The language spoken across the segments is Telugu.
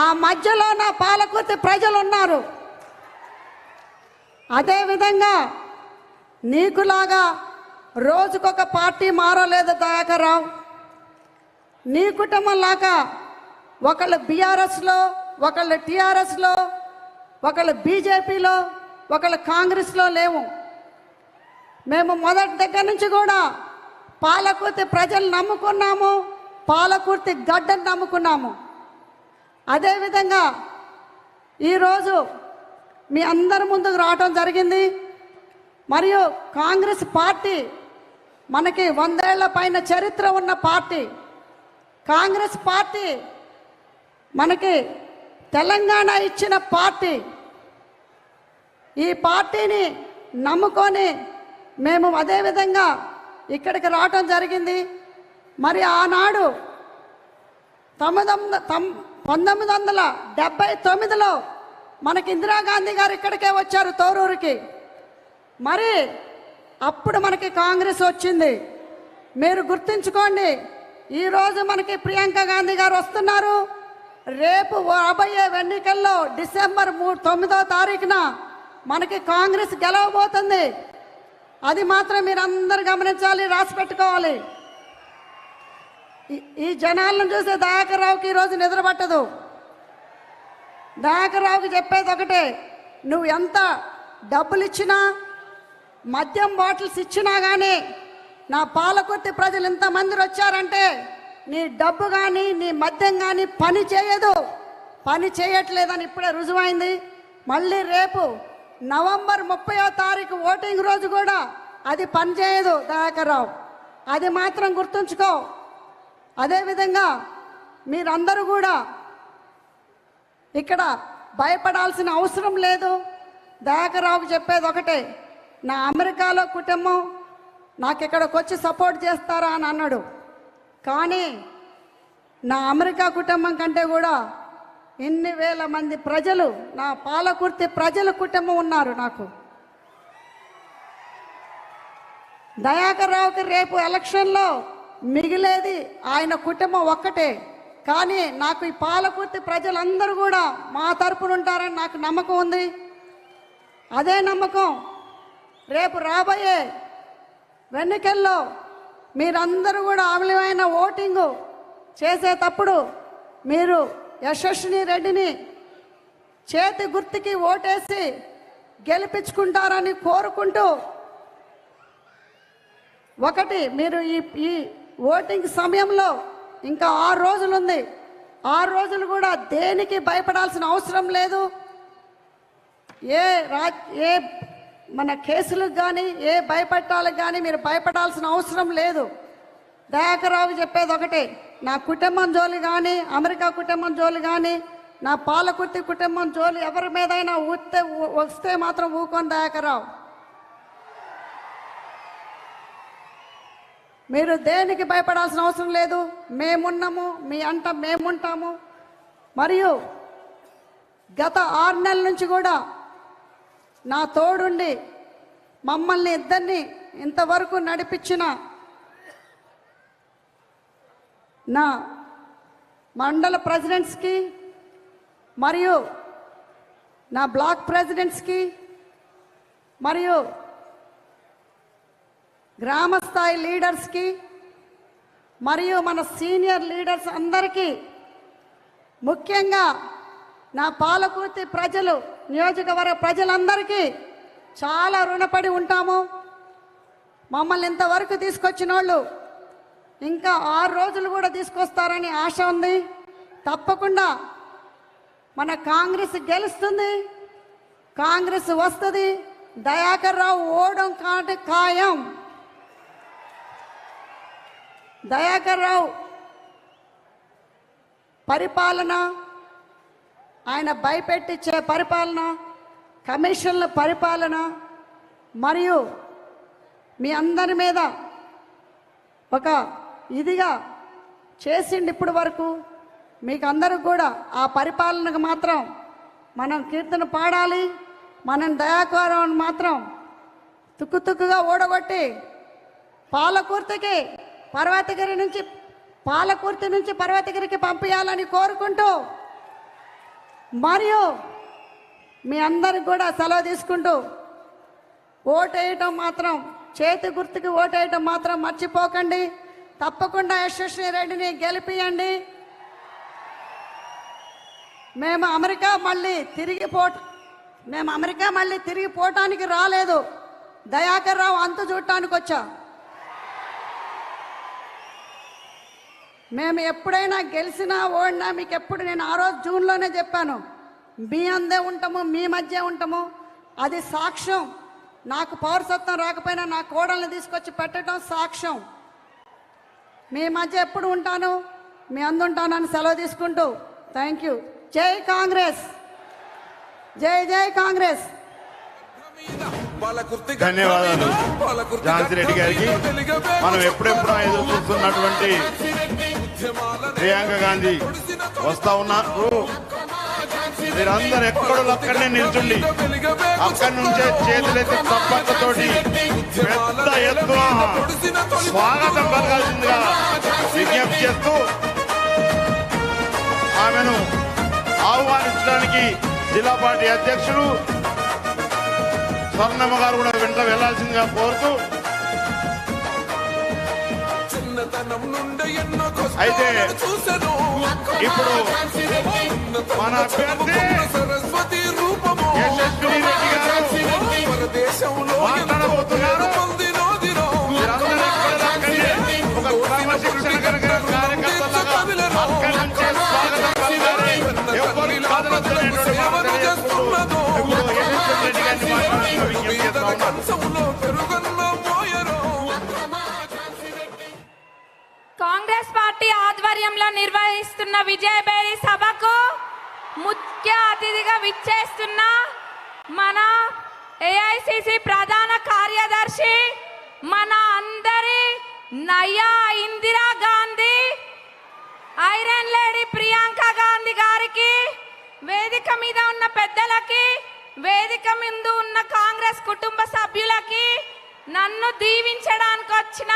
ఆ మధ్యలో నా పాలకుర్తి ప్రజలు ఉన్నారు అదేవిధంగా నీకులాగా రోజుకొక పార్టీ మారలేదు దయాకరావు నీ కుటుంబం లాగా ఒకళ్ళు బీఆర్ఎస్లో ఒకళ్ళు టీఆర్ఎస్లో ఒకళ్ళు బీజేపీలో ఒకళ్ళు కాంగ్రెస్లో లేవు. మేము మొదటి దగ్గర నుంచి కూడా పాలకుర్తి ప్రజలు నమ్ముకున్నాము పాలకుర్తి గడ్డను నమ్ముకున్నాము. అదేవిధంగా ఈరోజు మీ అందరి ముందుకు రావటం జరిగింది. మరియు కాంగ్రెస్ పార్టీ మనకి వందేళ్ళ పైన చరిత్ర ఉన్న పార్టీ. కాంగ్రెస్ పార్టీ మనకి తెలంగాణ ఇచ్చిన పార్టీ. ఈ పార్టీని నమ్ముకొని మేము అదేవిధంగా ఇక్కడికి రావటం జరిగింది. మరి ఆనాడు తొమ్మిది తమ్ పంతొమ్మిది వందల డెబ్బై తొమ్మిదిలో మనకి ఇందిరాగాంధీ గారు ఇక్కడికే వచ్చారు తోరూరుకి. మరి అప్పుడు మనకి కాంగ్రెస్ వచ్చింది. మీరు గుర్తుంచుకోండి ఈరోజు మనకి ప్రియాంక గాంధీ గారు వస్తున్నారు. రేపు రాబోయే ఎన్నికల్లో డిసెంబర్ మూడు తొమ్మిదో తారీఖున మనకి కాంగ్రెస్ గెలవబోతుంది. అది మాత్రం మీరందరూ గమనించాలి రాసి పెట్టుకోవాలి. ఈ- ఈ జనాలను చూసే దయాకర్ రావుకి ఈరోజు నిద్ర పట్టదు. దయాకర్ రావుకి చెప్పేది ఒకటే నువ్వు ఎంత డబ్బులు ఇచ్చినా మద్యం బాటిల్స్ ఇచ్చినా కానీ నా పాలకుర్తి ప్రజలు ఇంతమంది వచ్చారంటే నీ డబ్బు కానీ నీ మద్యం కానీ పని చేయదు. పని చేయట్లేదని ఇప్పుడే రుజువైంది. మళ్ళీ రేపు నవంబర్ ముప్పయో తారీఖు ఓటింగ్ రోజు కూడా అది పని చేయదు రావు. అది మాత్రం గుర్తుంచుకో. అదేవిధంగా మీరందరూ కూడా ఇక్కడ భయపడాల్సిన అవసరం లేదు. దయాకరావుకు చెప్పేది ఒకటే నా అమెరికాలో కుటుంబం నాకు ఇక్కడికి వచ్చి సపోర్ట్ చేస్తారా అని అన్నాడు. కానీ నా అమెరికా కుటుంబం కంటే కూడా ఇన్ని వేల మంది ప్రజలు నా పాలకుర్తి ప్రజల కుటుంబం ఉన్నారు నాకు. దయాకర్ రావుకి రేపు ఎలక్షన్లో మిగిలేది ఆయన కుటుంబం ఒక్కటే. కానీ నాకు ఈ పాలకుర్తి ప్రజలందరూ కూడా మా తరపున ఉంటారని నాకు నమ్మకం ఉంది. అదే నమ్మకం రేపు రాబోయే వెన్నికల్లో మీరందరూ కూడా అమలమైన ఓటింగు చేసేటప్పుడు మీరు యశస్విని రెడ్డిని చేతి గుర్తుకి ఓటేసి గెలిపించుకుంటారని కోరుకుంటూ ఒకటి మీరు ఈ ఈ ఓటింగ్ సమయంలో ఇంకా ఆరు రోజులు ఉంది ఆరు రోజులు కూడా దేనికి భయపడాల్సిన అవసరం లేదు. ఏ రా ఏ మన కేసులకు కానీ ఏ భయపెట్టాలకు కానీ మీరు భయపడాల్సిన అవసరం లేదు. దయాకరావు చెప్పేది ఒకటే నా కుటుంబం జోలి కానీ అమెరికా కుటుంబం జోలి కానీ నా పాలకుర్తి కుటుంబం జోలి ఎవరి మీదైనా ఊతే వస్తే మాత్రం ఊకొని దయాకరావు మీరు దేనికి భయపడాల్సిన అవసరం లేదు? మేమున్నాము మీ అంట మేముంటాము. మరియు గత ఆరు నెలల నుంచి కూడా నా తోడుండి మమ్మల్ని ఇద్దరిని ఇంతవరకు నడిపించిన నా మండల ప్రెసిడెంట్స్కి మరియు నా బ్లాక్ ప్రెసిడెంట్స్కి మరియు గ్రామ స్థాయి లీడర్స్కి మరియు మన సీనియర్ లీడర్స్ అందరికీ ముఖ్యంగా నా పాలకూర్తి ప్రజలు నియోజకవర్గ ప్రజలందరికీ చాలా రుణపడి ఉంటాము. మమ్మల్ని ఇంతవరకు తీసుకొచ్చిన వాళ్ళు ఇంకా ఆరు రోజులు కూడా తీసుకొస్తారని ఆశ ఉంది. తప్పకుండా మన కాంగ్రెస్ గెలుస్తుంది. కాంగ్రెస్ వస్తుంది. దయాకర్ రావు ఓడం కాటి ఖాయం. దయాకర్ రావు పరిపాలన ఆయన భయపెట్టించే పరిపాలన కమిషన్ల పరిపాలన మరియు మీ అందరి మీద ఒక ఇదిగా చేసిండి ఇప్పటి వరకు మీకు అందరికి కూడా ఆ పరిపాలనకు మాత్రం మనం కీర్తన పాడాలి మనం దయాకరం మాత్రం తుక్కుతుక్కుగా ఓడగొట్టి పాలకూర్తకి పర్వతగిరి నుంచి పాలకుర్తి నుంచి పర్వతగిరికి పంపించాలని కోరుకుంటూ మరియు మీ అందరికి కూడా సెలవు తీసుకుంటూ ఓటేయటం మాత్రం చేతి గుర్తుకి ఓటేయటం మాత్రం మర్చిపోకండి. తప్పకుండా యశస్వి రెడ్డిని గెలిపియండి. మేము అమెరికా మళ్ళీ తిరిగి పోట మేము అమెరికా మళ్ళీ తిరిగి పోవటానికి రాలేదు. దయాకర్ రావు అంతు చూడటానికి వచ్చా. మేము ఎప్పుడైనా గెలిచినా ఓడినా మీకు ఎప్పుడు నేను ఆ రోజు జూన్లోనే చెప్పాను. మీ అందే ఉంటాము మీ మధ్య ఉంటాము. అది సాక్ష్యం. నాకు పౌరసత్వం రాకపోయినా నా కోడల్ని తీసుకొచ్చి పెట్టడం సాక్ష్యం. మీ మధ్య ఎప్పుడు ఉంటాను? మీ అందుంటానని సెలవు తీసుకుంటూ. థ్యాంక్ యూ జై కాంగ్రెస్. జై జై కాంగ్రెస్. ధన్యవాదాలు. ఝాన్సీ రెడ్డి గారికి. మనం ఎప్పుడెప్పుడు ఎదురు చూస్తున్నటువంటి ప్రియాంక గాంధీ వస్తా ఉన్నారు. మీరందరూ ఎక్కడో అక్కడనే నిల్చుండి. అక్కడి నుంచే చేతులైతే తప్పకతోటి పెద్ద ఎత్తున స్వాగతం పలకాల్సిందిగా విజ్ఞప్తి చేస్తూ ఆమెను ఆహ్వానించడానికి జిల్లా పార్టీ అధ్యక్షులు స్వర్ణమ్మ గారు కూడా వెంట వెళ్ళాల్సిందిగా కోరుతూ అయితే ఇప్పుడు మన అభ్యర్థి సరస్వతి రూపము రెడ్డి గారు మాట్లాడబోతున్నారు. ఒక క్రమశిక్షణ కలిగిన అక్కడి నుంచే స్వాగతం ఇప్పుడు యశస్వి రెడ్డి గారిని మాట్లాడాలని విజ్ఞప్తి చేస్తా ఆధ్వర్యంలో నిర్వహిస్తున్న విజయబేరి సభకు ముఖ్య అతిథిగా విచ్చేస్తున్న మన ఏఐసిసి ప్రధాన కార్యదర్శి మన అందరి నయా ఇందిరా గాంధీ ఐరన్ లేడీ ప్రియాంక గాంధీ గారికి వేదిక మీద ఉన్న పెద్దలకి వేదిక ముందు ఉన్న కాంగ్రెస్ కుటుంబ సభ్యులకి నన్ను దీవించడానికి వచ్చిన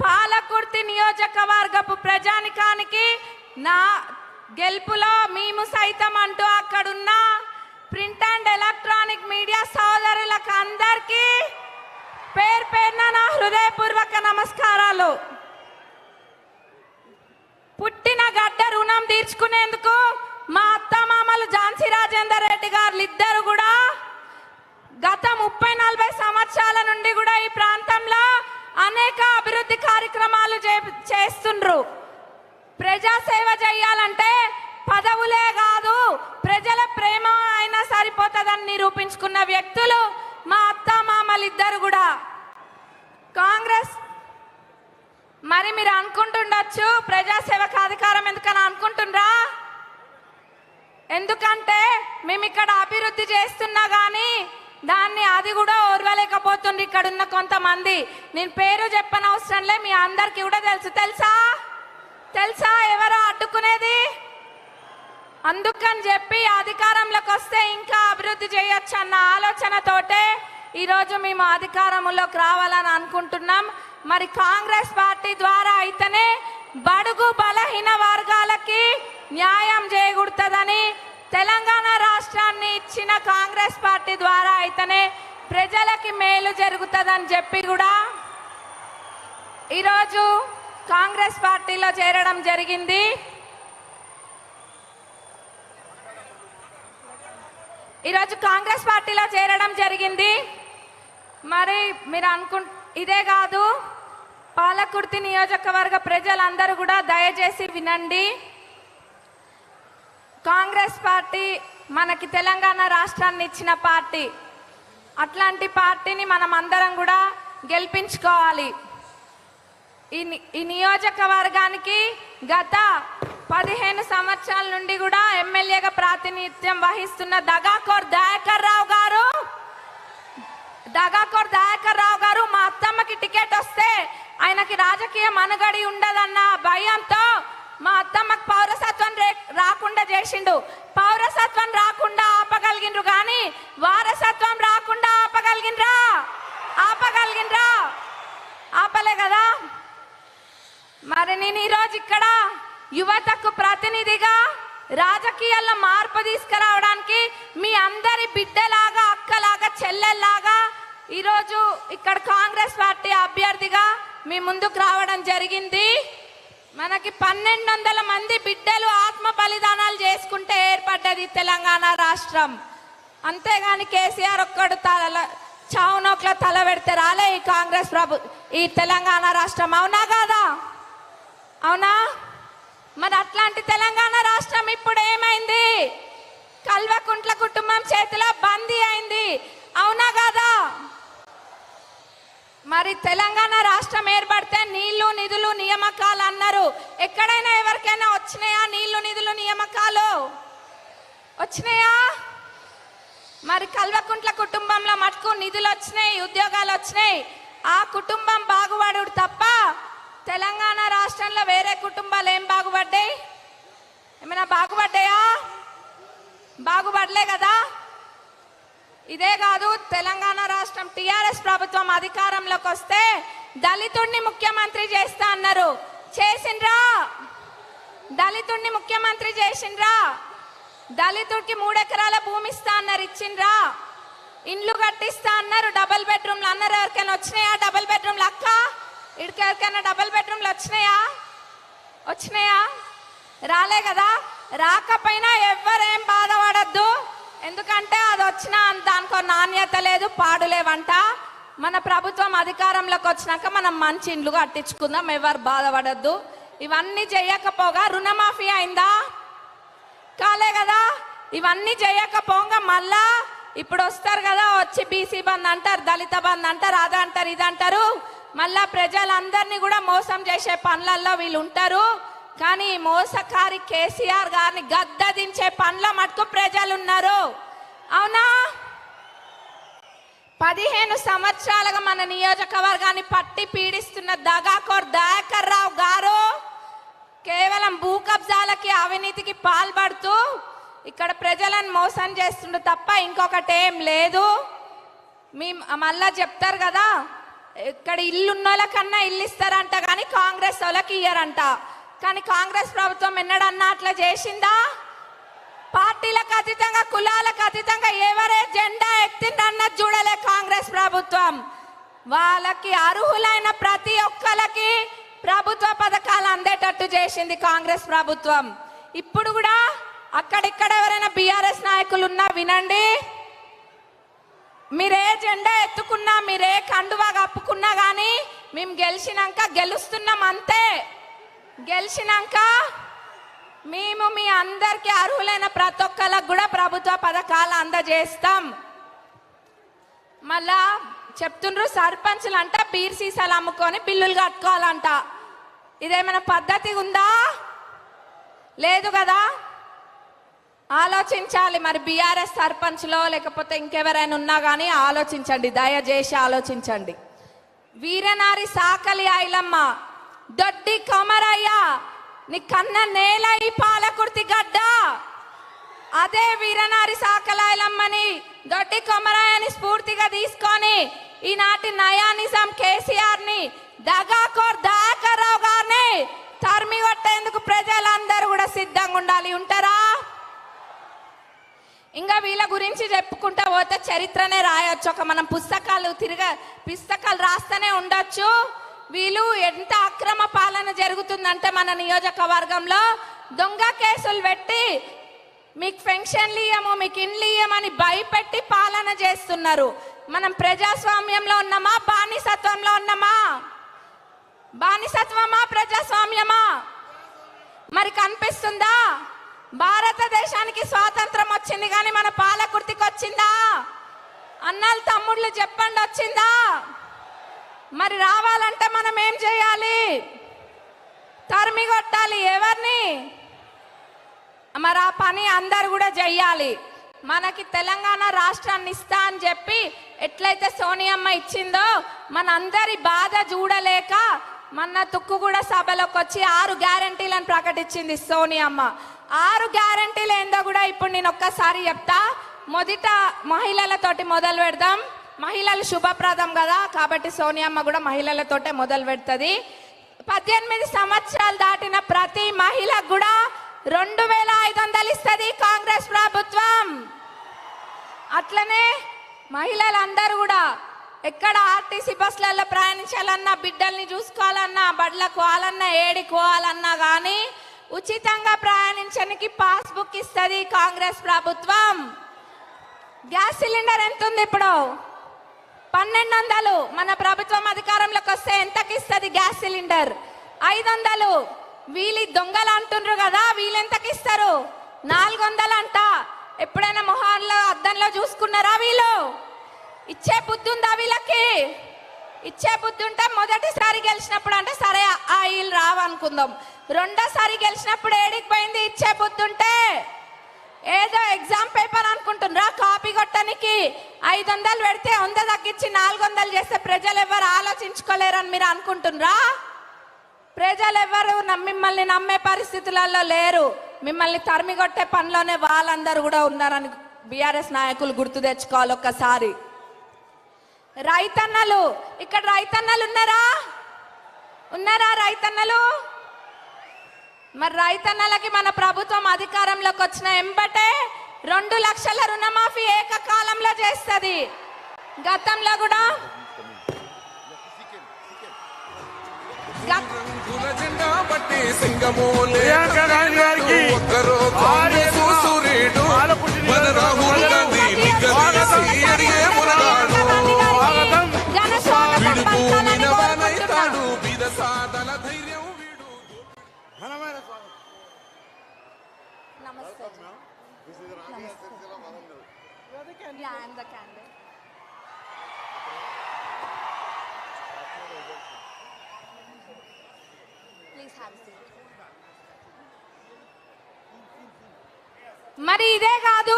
పాలకుర్తి నియోజకవర్గపు ప్రజానికానికి నా గెలుపులో మేము సైతం అంటూ అక్కడున్న ప్రింట్ అండ్ ఎలక్ట్రానిక్ మీడియా సోదరులకు అందరికీ పేరు పేరున నా హృదయపూర్వక నమస్కారాలు. పుట్టిన గడ్డ రుణం తీర్చుకునేందుకు మా అత్తమామలు ఝాన్సీ రాజేందర్ రెడ్డి గారు ఇద్దరు కూడా గత ముప్పై నలభై సంవత్సరాల నుండి కూడా ఈ ప్రాంతంలో అనేక అభివృద్ధి కార్యక్రమాలు చే- చేస్తుండ్రు. ప్రజాసేవ చేయాలంటే పదవులే కాదు ప్రజల ప్రేమ అయినా సరిపోతుందని నిరూపించుకున్న వ్యక్తులు మా అత్త మామలిద్దరు కూడా. కాంగ్రెస్ మరి మీరు అనుకుంటుండొచ్చు ప్రజాసేవకు అధికారం ఎందుకని అనుకుంటుండ్రా? ఎందుకంటే మేము ఇక్కడ అభివృద్ధి చేస్తున్నా కానీ దాన్ని అది కూడా ఓర్వలేకపోతుంది ఇక్కడ ఉన్న కొంతమంది. నేను పేరు చెప్పనవసరంలే మీ అందరికి కూడా తెలుసు. తెలుసా? తెలుసా ఎవరో అడ్డుకునేది? అందుకని చెప్పి అధికారంలోకి వస్తే ఇంకా అభివృద్ధి చేయొచ్చు అన్న ఆలోచనతోటే ఈరోజు మేము అధికారంలోకి రావాలని అనుకుంటున్నాం. మరి కాంగ్రెస్ పార్టీ ద్వారా అయితేనే బడుగు బలహీన వర్గాలకి న్యాయం చేయకూడదని తెలంగాణ రాష్ట్ర ఇచ్చిన కాంగ్రెస్ పార్టీ ద్వారా అయితేనే ప్రజలకి మేలు జరుగుతుందని చెప్పి కూడా ఈరోజు కాంగ్రెస్ పార్టీలో చేరడం జరిగింది. ఈరోజు కాంగ్రెస్ పార్టీలో చేరడం జరిగింది. మరి మీరు అనుకు ఇదే కాదు పాలకుర్తి నియోజకవర్గ ప్రజలందరూ కూడా దయచేసి వినండి. కాంగ్రెస్ పార్టీ మనకి తెలంగాణ రాష్ట్రాన్ని ఇచ్చిన పార్టీ. అట్లాంటి పార్టీని మనం అందరం కూడా గెలిపించుకోవాలి. ఈ ఈ నియోజకవర్గానికి గత పదిహేను సంవత్సరాల నుండి కూడా ఎమ్మెల్యేగా ప్రాతినిధ్యం వహిస్తున్న దగాకోర్ దయాకర్ రావు గారు దగాకోర్ దయాకర్ రావు గారు మా అత్తమ్మకి టికెట్ వస్తే ఆయనకి రాజకీయ మనుగడి ఉండదన్న భయంతో మా అత్తమ్మకు పౌరసత్వం రే- రాకుండా చేసిండు. పౌరసత్వం రాకుండా ఆపగలిగిండ్రు కానీ వారసత్వం రాకుండా ఆపగలిగినరా ఆపగలిగినరా ఆపలే కదా? మరి నేను ఈరోజు ఇక్కడ యువతకు ప్రతినిధిగా రాజకీయాల్లో మార్పు తీసుకురావడానికి మీ అందరి బిడ్డలాగా అక్కలాగా చెల్లెల్లాగా ఈరోజు ఇక్కడ కాంగ్రెస్ పార్టీ అభ్యర్థిగా మీ ముందుకు రావడం జరిగింది. మనకి పన్నెండు వందల మంది బిడ్డలు ఆత్మ బలిదానాలు చేసుకుంటే ఏర్పడ్డది తెలంగాణ రాష్ట్రం. అంతేగాని కేసీఆర్ ఒక్కడు తల చావునోట్ల తల పెడితే రాలే ఈ కాంగ్రెస్ ప్రభు ఈ తెలంగాణ రాష్ట్రం. అవునా కాదా? అవునా? మరి అట్లాంటి తెలంగాణ రాష్ట్రం ఇప్పుడు ఏమైంది? కల్వకుంట్ల కుటుంబం చేతిలో బందీ అయింది. అవునా కాదా? మరి తెలంగాణ రాష్ట్రం ఏర్పడితే నీళ్ళు నిధులు నియామకాలు అన్నారు. ఎక్కడైనా ఎవరికైనా వచ్చినాయా నీళ్ళు నిధులు నియామకాలు? వచ్చినాయా? మరి కల్వకుంట్ల కుటుంబంలో మటుకు నిధులు వచ్చినాయి ఉద్యోగాలు వచ్చినాయి. ఆ కుటుంబం బాగుపడుడు తప్ప తెలంగాణ రాష్ట్రంలో వేరే కుటుంబాలు ఏం బాగుపడ్డాయి? ఏమైనా బాగుపడ్డాయా? బాగుపడలే కదా? ఇదే కాదు తెలంగాణ రాష్ట్రం టిఆర్ఎస్ ప్రభుత్వం అధికారంలోకి వస్తే దళితుడిని ముఖ్యమంత్రి చేస్తా అన్నారు. చేసిండ్రా? దళితుడిని ముఖ్యమంత్రి చేసిండ్రా? దళితుడికి మూడెకరాల భూమి ఇస్తా అన్నారు ఇచ్చిండ్రా? ఇండ్లు కట్టిస్తా అన్నారు డబుల్ బెడ్రూమ్లు. అన్నారు ఎవరికైనా వచ్చినాయా డబుల్ బెడ్రూమ్లు? అక్క ఇక్కడికి ఎవరికైనా డబుల్ బెడ్రూమ్లు వచ్చినాయా? వచ్చినాయా? రాలే కదా. రాకపోయినా ఎవ్వరేం బాధపడద్దు. ఎందుకంటే అది వచ్చినా దానికో నాణ్యత లేదు పాడులేవంట మన ప్రభుత్వం అధికారంలోకి వచ్చినాక మనం మంచి ఇండ్లు కట్టించుకుందాం ఎవరు బాధపడద్దు. ఇవన్నీ చేయకపోగా రుణమాఫీ అయిందా? కాలే కదా. ఇవన్నీ చేయకపోగా మళ్ళా ఇప్పుడు వస్తారు కదా వచ్చి బీసీ బంద్ అంటారు దళిత బంద్ అంటారు అది అంటారు ఇది అంటారు. మళ్ళా ప్రజలందరినీ కూడా మోసం చేసే పనులలో వీళ్ళు ఉంటారు. కానీ మోసకారి కేసీఆర్ గారిని గద్దదించే పనుల మటుకు ప్రజలు ఉన్నారు అవునా? పదిహేను సంవత్సరాలుగా మన నియోజకవర్గాన్ని పట్టి పీడిస్తున్న దగాకోర్ దయాకర్ రావు గారు కేవలం భూ కబ్జాలకి అవినీతికి పాల్పడుతూ ఇక్కడ ప్రజలను మోసం చేస్తుండు తప్ప ఇంకొకటి ఏం లేదు. మీ మళ్ళా చెప్తారు కదా ఇక్కడ ఇల్లున్న వాళ్ళకన్నా ఇల్లు ఇస్తారంట కానీ కాంగ్రెస్ వాళ్ళకి ఇయ్యరంట. కానీ కాంగ్రెస్ ప్రభుత్వం ఎన్నడన్నా అట్లా చేసిందా? పార్టీలకు అతీతంగా కులాలకు అతీతంగా ఎవరే జెండా ఎత్తిందన్నది చూడలే కాంగ్రెస్ ప్రభుత్వం. వాళ్ళకి అర్హులైన ప్రతి ఒక్కరికి ప్రభుత్వ పథకాలు అందేటట్టు చేసింది కాంగ్రెస్ ప్రభుత్వం. ఇప్పుడు కూడా అక్కడిక్కడ ఎవరైనా బీఆర్ఎస్ నాయకులు ఉన్నా వినండి. మీరే జెండా ఎత్తుకున్నా మీరే కండువా కప్పుకున్నా కానీ మేము గెలిచినాక గెలుస్తున్నాం అంతే. గెలిచినాక మేము మీ అందరికీ అర్హులైన ప్రతి ఒక్కరికి కూడా ప్రభుత్వ పథకాలు అందజేస్తాం. మళ్ళా చెప్తుండ్రు సర్పంచులు అంట బీర్ సీసాలు అమ్ముకొని బిల్లులు కట్టుకోవాలంట. ఇదేమైనా పద్ధతి ఉందా? లేదు కదా? ఆలోచించాలి. మరి బీఆర్ఎస్ సర్పంచ్లో లేకపోతే ఇంకెవరైనా ఉన్నా కానీ ఆలోచించండి దయచేసి ఆలోచించండి. వీరనారి సాకలి ఐలమ్మ దొడ్డి కొమరయ్య నీ కన్న నేల ఈ పాలకుర్తి గడ్డ. అదే వీరనారి సాకలాయలమ్మని దొడ్డి కొమరాయని స్ఫూర్తిగా తీసుకొని ఈనాటి నయానిజం కేసీఆర్ని దగాకోర్ దయాకర్రావు గారిని తరిమి కొట్టేందుకు ప్రజలందరూ కూడా సిద్ధంగా ఉండాలి. ఉంటారా? ఇంకా వీళ్ళ గురించి చెప్పుకుంటా పోతే చరిత్రనే రాయొచ్చు. ఒక మనం పుస్తకాలు తిరగ పుస్తకాలు రాస్తూనే ఉండొచ్చు. వీళ్ళు ఎంత అక్రమ పాలన జరుగుతుందంటే మన నియోజకవర్గంలో దొంగ కేసులు పెట్టి మీకు పెన్షన్లు ఇయ్యము మీకు ఇండ్లు ఇయ్యమని భయపెట్టి పాలన చేస్తున్నారు. మనం ప్రజాస్వామ్యంలో ఉన్నామా? బానిసత్వంలో ఉన్నామా? బానిసత్వమా? ప్రజాస్వామ్యమా? మరి కనిపిస్తుందా? భారతదేశానికి స్వాతంత్రం వచ్చింది కానీ మన పాలకుర్తికి వచ్చిందా? అన్నలు తమ్ముళ్ళు చెప్పండి వచ్చిందా? మరి రావాలంటే మనం ఏం చేయాలి? తరిమి కొట్టాలి ఎవరిని? మరి ఆ పని అందరు కూడా చెయ్యాలి. మనకి తెలంగాణ రాష్ట్రాన్ని ఇస్తా అని చెప్పి ఎట్లయితే సోనియమ్మ ఇచ్చిందో మన అందరి బాధ చూడలేక మొన్న తుక్కుగూడ సభలోకి వచ్చి ఆరు గ్యారంటీలను ప్రకటించింది సోనియమ్మ. ఆరు గ్యారంటీలు ఏందో కూడా ఇప్పుడు నేను ఒక్కసారి చెప్తా. మొదట మహిళలతోటి మొదలు పెడదాం. మహిళలు శుభప్రదం కదా. కాబట్టి సోనియమ్మ కూడా మహిళలతోటే మొదలు పెడుతుంది. పద్దెనిమిది సంవత్సరాలు దాటిన ప్రతి మహిళకు కూడా రెండు వేల ఐదు వందలు ఇస్తుంది కాంగ్రెస్ ప్రభుత్వం. అట్లనే మహిళలందరూ కూడా ఎక్కడ ఆర్టీసీ బస్సులలో ప్రయాణించాలన్నా బిడ్డల్ని చూసుకోవాలన్నా బడ్లకు కోవాలన్నా ఏడి కోవాలన్నా కానీ ఉచితంగా ప్రయాణించడానికి పాస్బుక్ ఇస్తుంది కాంగ్రెస్ ప్రభుత్వం. గ్యాస్ సిలిండర్ ఎంత ఉంది ఇప్పుడు? పన్నెండు వందలు మన ప్రభుత్వం అధికారంలోకి వస్తే ఎంతకి ఇస్తుంది గ్యాస్ సిలిండర్? ఐదు వందలు వీళ్ళు దొంగలు అంటుండ్రు కదా వీళ్ళు ఎంతకి ఇస్తారు నాలుగు వందలు అంట ఎప్పుడైనా మొహాల్లో అద్దంలో చూసుకున్నారా వీళ్ళు? ఇచ్చే బుద్ధి ఉందా వీళ్ళకి? ఇచ్చే బుద్ధి ఉంటే మొదటిసారి గెలిచినప్పుడు అంటే సరే ఆ వీళ్ళు రావనుకుందాం. రెండోసారి గెలిచినప్పుడు ఏడికి పోయింది? ఇచ్చే బుద్ధి ఉంటే ఏదో ఎగ్జామ్ పేపర్ అనుకుంటున్నారా? కాపీ కొట్టడానికి ఐదు వందలు పెడితే వంద తగ్గించి నాలుగు వందలు చేస్తే ప్రజలు ఎవరు ఆలోచించుకోలేరని మీరు అనుకుంటున్నారా? ప్రజలు ఎవరు నమ్- మిమ్మల్ని నమ్మే పరిస్థితులలో లేరు. మిమ్మల్ని తరిమి కొట్టే పనిలోనే వాళ్ళందరూ కూడా ఉన్నారని బీఆర్ఎస్ నాయకులు గుర్తు తెచ్చుకోవాలి ఒక్కసారి. రైతన్నలు ఇక్కడ రైతన్నలు ఉన్నారా? ఉన్నారా రైతన్నలు? మరి రైతన్నలకి మన ప్రభుత్వం అధికారంలోకి వచ్చిన ఎంబటే రెండు లక్షల రుణమాఫీ ఏకకాలంలో చేస్తుంది. గతంలో కూడా ఒక్కరో Yeah, I'm the candidate. Please have a seat. మరి ఇదే కాదు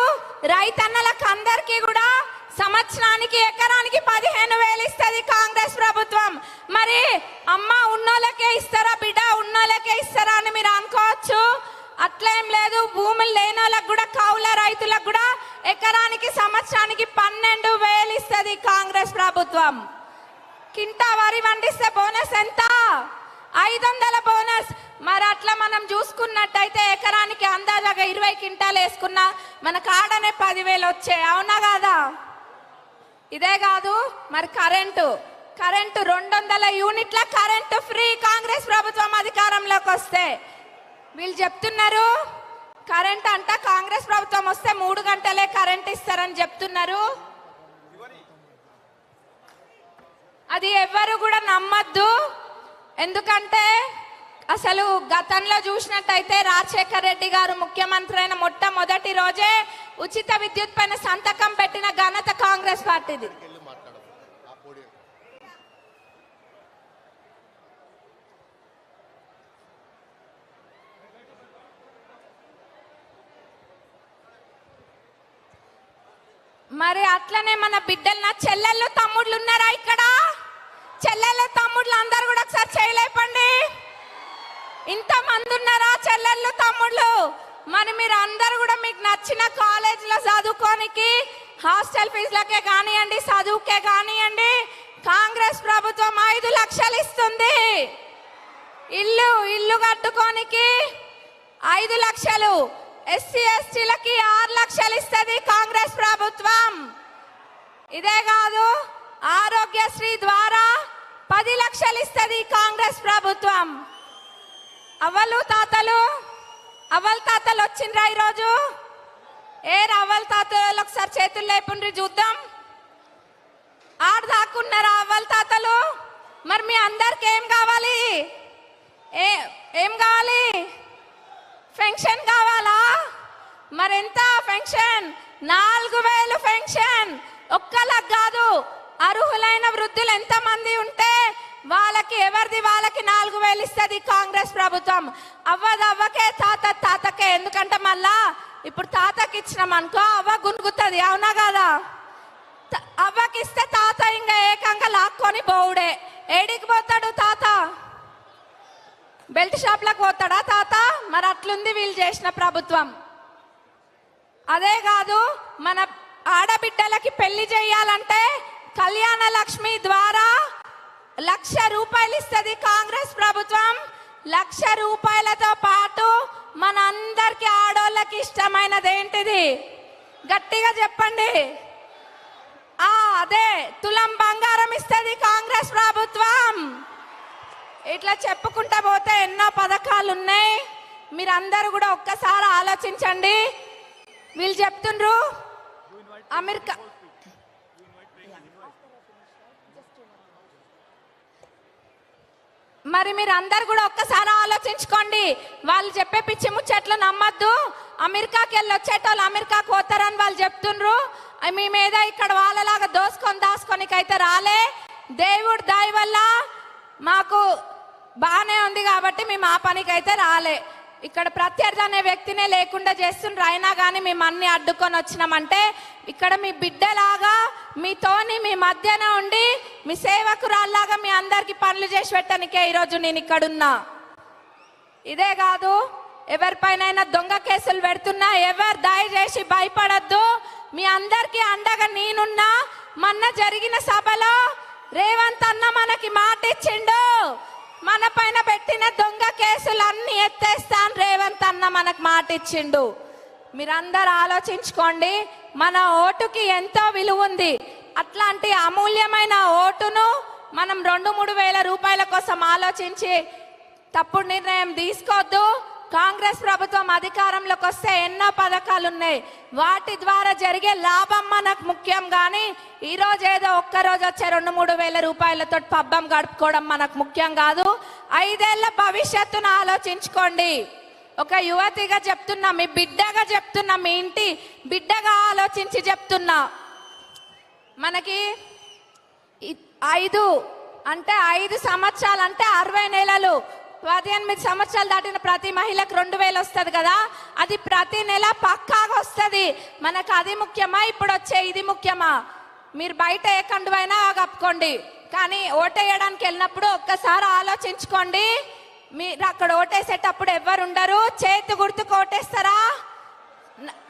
రైతన్నలకు అందరికీ కూడా సంవత్సరానికి ఎకరానికి పదిహేను వేలు ఇస్తుంది కాంగ్రెస్ ప్రభుత్వం మరి అమ్మ ఉన్నోళ్ళకే ఇస్తారా బిడ్డ ఉన్నోళ్ళకే ఇస్తారా అని మీరు అనుకోవచ్చు అట్లేం లేదు భూములు లేని వాళ్ళకి కూడా కౌల రైతులకు కూడా ఎకరానికి సంవత్సరానికి పన్నెండు వేలు ఇస్తుంది కాంగ్రెస్ ప్రభుత్వం. కింటా వరి పండిస్తే బోనస్ ఎంత? ఐదు వందల బోనస్. మరి అట్లా మనం చూసుకున్నట్టయితే ఎకరానికి అందాజాగా ఇరవై కింటాలు వేసుకున్నా మన కాడనే పదివేలు వచ్చాయి. అవునా కాదా? ఇదే కాదు మరి కరెంటు. కరెంటు రెండు వందల యూనిట్ల కరెంటు ఫ్రీ కాంగ్రెస్ ప్రభుత్వం అధికారంలోకి వస్తే. వీళ్ళు చెప్తున్నారు కరెంట్ అంట కాంగ్రెస్ ప్రభుత్వం వస్తే మూడు గంటలే కరెంట్ ఇస్తారని చెప్తున్నారు. అది ఎవ్వరు కూడా నమ్మద్దు. ఎందుకంటే అసలు గతంలో చూసినట్టయితే రాజశేఖర్ రెడ్డి గారు ముఖ్యమంత్రి అయిన మొట్టమొదటి రోజే ఉచిత విద్యుత్ పైన సంతకం పెట్టిన ఘనత కాంగ్రెస్ పార్టీది. మరి అట్లనే మన బిడ్డలు నా చెల్లెళ్ళు తమ్ముళ్ళు ఉన్నారా ఇక్కడ? చెల్లెళ్ళు తమ్ముళ్ళు అందరు కూడా ఒకసారి చేయలేపండి ఇంత మంది ఉన్నారా చెల్లెళ్ళు తమ్ముళ్ళు? మరి మీరు అందరు కూడా మీకు నచ్చిన కాలేజీలో చదువుకోనికి హాస్టల్ ఫీజులకే కానివ్వండి చదువుకే కానివ్వండి కాంగ్రెస్ ప్రభుత్వం ఐదు లక్షలు ఇస్తుంది. ఇల్లు ఇల్లు కట్టుకోనికి ఐదు లక్షలు. ఎస్సీ ఎస్టీలకి ఆరు లక్షలు ఇస్తుంది కాంగ్రెస్ ప్రభుత్వం. ఇదే కాదు ఆరోగ్యశ్రీ ద్వారా పది లక్షలు ఇస్తుంది కాంగ్రెస్ ప్రభుత్వం. అవ్వలు తాతలు అవ్వల తాతలు వచ్చిండ్రా ఈరోజు? ఏ అవ్వల తాతలు ఒకసారి చేతులు లేపుండ్రి చూద్దాం. ఆడ దాక్కున్నారా అవ్వల తాతలు? మరి మీ అందరికి ఏం కావాలి? ఏ ఏం కావాలి? పెన్షన్ కావాలా? మరెంత పెన్షన్ నాలుగు వేలు పెన్షన్ ఒక్కలకు కాదు అర్హులైన వృద్ధులు ఎంత మంది ఉంటే వాళ్ళకి ఎవరిది వాళ్ళకి నాలుగు వేలు ఇస్తుంది కాంగ్రెస్ ప్రభుత్వం? అవ్వదు అవ్వకే తాత తాతకే. ఎందుకంటే మళ్ళా ఇప్పుడు తాతకి ఇచ్చినాం అనుకో అవ్వ గునుగుతుంది. అవునా కదా? అవ్వకిస్తే తాత ఇంకా ఏకంగా లాక్కొని పోవుడే. ఏడికి పోతాడు తాత? బెల్ట్ షాప్లకు పోతాడా తాత? మరి అట్లుంది వీళ్ళు చేసిన ప్రభుత్వం. అదే కాదు మన ఆడబిడ్డలకి పెళ్ళి చేయాలంటే కళ్యాణ లక్ష్మి ద్వారా లక్ష రూపాయలు ఇస్తుంది కాంగ్రెస్ ప్రభుత్వం. లక్ష రూపాయలతో పాటు మన అందరికి ఆడోళ్ళకి ఇష్టమైనది ఏంటిది? గట్టిగా చెప్పండి. ఆ అదే తులం బంగారం ఇస్తుంది కాంగ్రెస్ ప్రభుత్వం. ఇట్లా చెప్పుకుంటా పోతే ఎన్నో పథకాలు ఉన్నాయి మీరందరూ కూడా ఒక్కసారి ఆలోచించండి. వీళ్ళు చెప్తుండ్రు అమెరికా మరి మీరు అందరు కూడా ఒక్కసారి ఆలోచించుకోండి. వాళ్ళు చెప్పే పిచ్చి ముచ్చట్లు నమ్మద్దు. అమెరికాకి వెళ్ళి వచ్చేటోళ్ళు అమెరికాకు పోతారని వాళ్ళు చెప్తుండ్రు. మీ మీద ఇక్కడ వాళ్ళలాగా దోసుకొని దాసుకొనికైతే రాలే. దేవుడు దాయి వల్ల మాకు బాగానే ఉంది కాబట్టి మేము ఆ పనికైతే రాలే. ఇక్కడ ప్రత్యర్థి అనే వ్యక్తినే లేకుండా చేస్తుండ్రు. అయినా కానీ మేము అన్ని అడ్డుకొని వచ్చినామంటే ఇక్కడ మీ బిడ్డలాగా మీతోని మీ మధ్యన ఉండి మీ సేవకురాల్లాగా మీ అందరికీ పనులు చేసి పెట్టడానికే ఈరోజు నేను ఇక్కడున్నా. ఇదే కాదు ఎవరిపైనైనా దొంగ కేసులు పెడుతున్నా ఎవరు దయచేసి భయపడద్దు. మీ అందరికీ అండగా నేనున్నా. మొన్న జరిగిన సభలో రేవంత్ అన్న మనకి మాట ఇచ్చిండు. మన పైన పెట్టిన దొంగ కేసులన్నీ ఎత్తేస్తాను రేవంత్ అన్న మనకు మాట ఇచ్చిండు మీరందరూ ఆలోచించుకోండి మన ఓటుకి ఎంతో విలువ ఉంది. అట్లాంటి అమూల్యమైన ఓటును మనం రెండు మూడు వేల రూపాయల కోసం ఆలోచించి తప్పుడు నిర్ణయం తీసుకోవద్దు. కాంగ్రెస్ ప్రభుత్వం అధికారంలోకి వస్తే ఎన్నో పథకాలు ఉన్నాయి వాటి ద్వారా జరిగే లాభం మనకు ముఖ్యం కానీ ఈ రోజు ఏదో ఒక్క రోజు వచ్చే రెండు మూడు వేల రూపాయలతో పబ్బం గడుపుకోవడం మనకు ముఖ్యం కాదు. ఐదేళ్ళ భవిష్యత్తును ఆలోచించుకోండి. ఒక యువతిగా చెప్తున్నా మీ బిడ్డగా చెప్తున్నా మీ ఇంటి బిడ్డగా ఆలోచించి చెప్తున్నా. మనకి ఐదు అంటే ఐదు సంవత్సరాలు అంటే అరవై నెలలు. పద్దెనిమిది సంవత్సరాలు దాటిన ప్రతి మహిళకు రెండు వేలు వస్తుంది కదా? అది ప్రతి నెల పక్కాగా వస్తుంది. మనకు అది ముఖ్యమా? ఇప్పుడు వచ్చే ఇది ముఖ్యమా? మీరు బయట ఏ కండువైనా కప్పుకోండి కానీ ఓటేయడానికి వెళ్ళినప్పుడు ఒక్కసారి ఆలోచించుకోండి. మీరు అక్కడ ఓటేసేటప్పుడు ఎవరు ఉండరు. చేతి గుర్తుకు ఓటేస్తారా?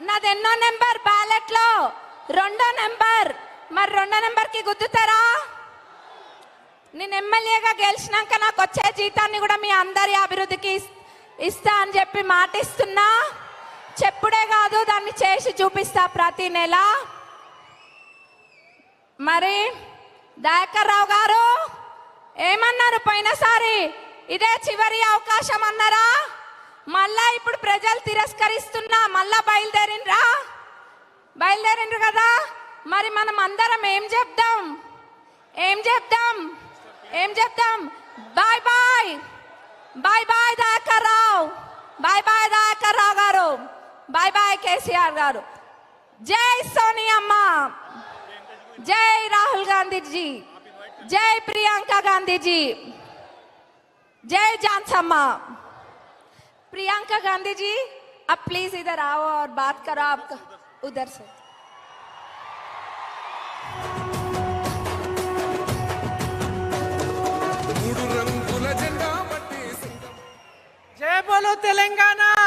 నాది ఎన్నో నెంబర్ బ్యాలెట్లో. రెండో నెంబర్. మరి రెండో నెంబర్కి గుద్దుతారా? నేను ఎమ్మెల్యేగా గెలిచినాక నాకు వచ్చే జీతాన్ని కూడా మీ అందరి అభివృద్ధికి ఇస్తా అని చెప్పి మాటిస్తున్నా. చెప్పుడే కాదు దాన్ని చేసి చూపిస్తా ప్రతి నెల. మరి దయాకర్ రావు గారు ఏమన్నారు పోయినసారి? ఇదే చివరి అవకాశం అన్నారా? మళ్ళా ఇప్పుడు ప్రజలు తిరస్కరిస్తున్నా మళ్ళా బయలుదేరిండ్రా? బయలుదేరిండ్రు కదా? మరి మనం అందరం ఏం చెప్దాం? ఏం చెప్దాం? ఏం చెప్తాం bye bye bye bye Dakar Rao bye bye Dakar Rao గారు బాయ్ బాయ్ కేసీఆర్ గారు జై సోనియమ్మ జై రాహుల్ గాంధీజీ జై ప్రియాంక గాంధీజీ జై జాన్सम्मा प्रियंका गांधी जी आप प्लीज़ इधर आओ और बात करो आप उधर से Telangana.